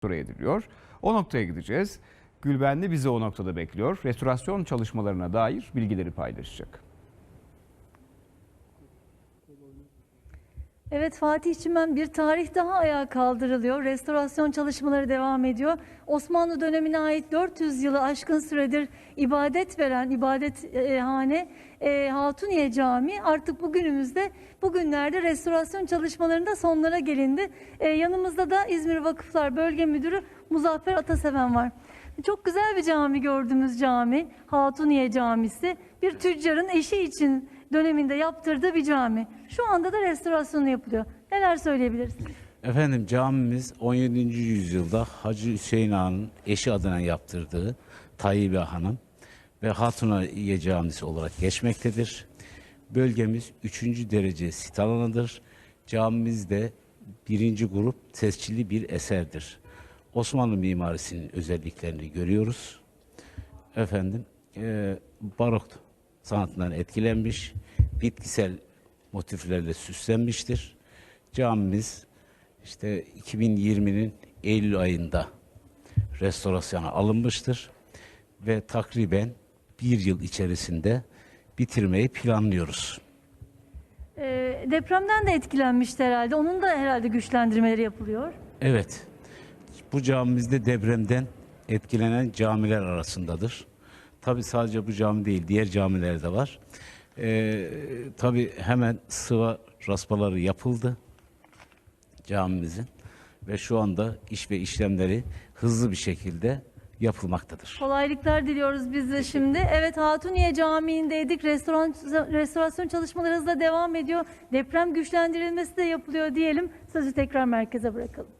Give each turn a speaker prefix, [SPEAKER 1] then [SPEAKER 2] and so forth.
[SPEAKER 1] restore ediliyor. O noktaya gideceğiz. Gülbenli bizi o noktada bekliyor. Restorasyon çalışmalarına dair bilgileri paylaşacak.
[SPEAKER 2] Evet Fatih Çimen bir tarih daha ayağa kaldırılıyor. Restorasyon çalışmaları devam ediyor. Osmanlı dönemine ait 400 yılı aşkın süredir ibadet veren ibadethane e, Hatuniye Camii artık bugünümüzde bugünlerde restorasyon çalışmalarında sonlara gelindi. E, yanımızda da İzmir Vakıflar Bölge Müdürü Muzaffer Ataseven var. Çok güzel bir cami gördüğümüz cami Hatuniye Camisi. Bir tüccarın eşi için döneminde yaptırdığı bir cami. Şu anda da restorasyonu yapılıyor. Neler söyleyebilirsiniz?
[SPEAKER 3] Efendim camimiz 17. yüzyılda Hacı Hüseyin Ağa'nın eşi adına yaptırdığı Tayyibe Hanım ve Hatuniye Camisi olarak geçmektedir. Bölgemiz 3. derece sit alanıdır. Camimiz de birinci grup tescilli bir eserdir. Osmanlı mimarisinin özelliklerini görüyoruz. Efendim e, barok sanatından etkilenmiş, bitkisel motiflerle süslenmiştir. Camimiz işte 2020'nin Eylül ayında restorasyona alınmıştır ve takriben bir yıl içerisinde bitirmeyi planlıyoruz.
[SPEAKER 2] E, depremden de etkilenmişti herhalde. Onun da herhalde güçlendirmeleri yapılıyor.
[SPEAKER 3] Evet, bu camimizde depremden etkilenen camiler arasındadır. Tabi sadece bu cami değil, diğer camiler de var. Ee, Tabi hemen sıva raspaları yapıldı camimizin ve şu anda iş ve işlemleri hızlı bir şekilde yapılmaktadır.
[SPEAKER 2] Kolaylıklar diliyoruz biz de şimdi. Evet Hatuniye Camii'ndeydik. Restoran, restorasyon çalışmaları hızla devam ediyor. Deprem güçlendirilmesi de yapılıyor diyelim. Sözü tekrar merkeze bırakalım.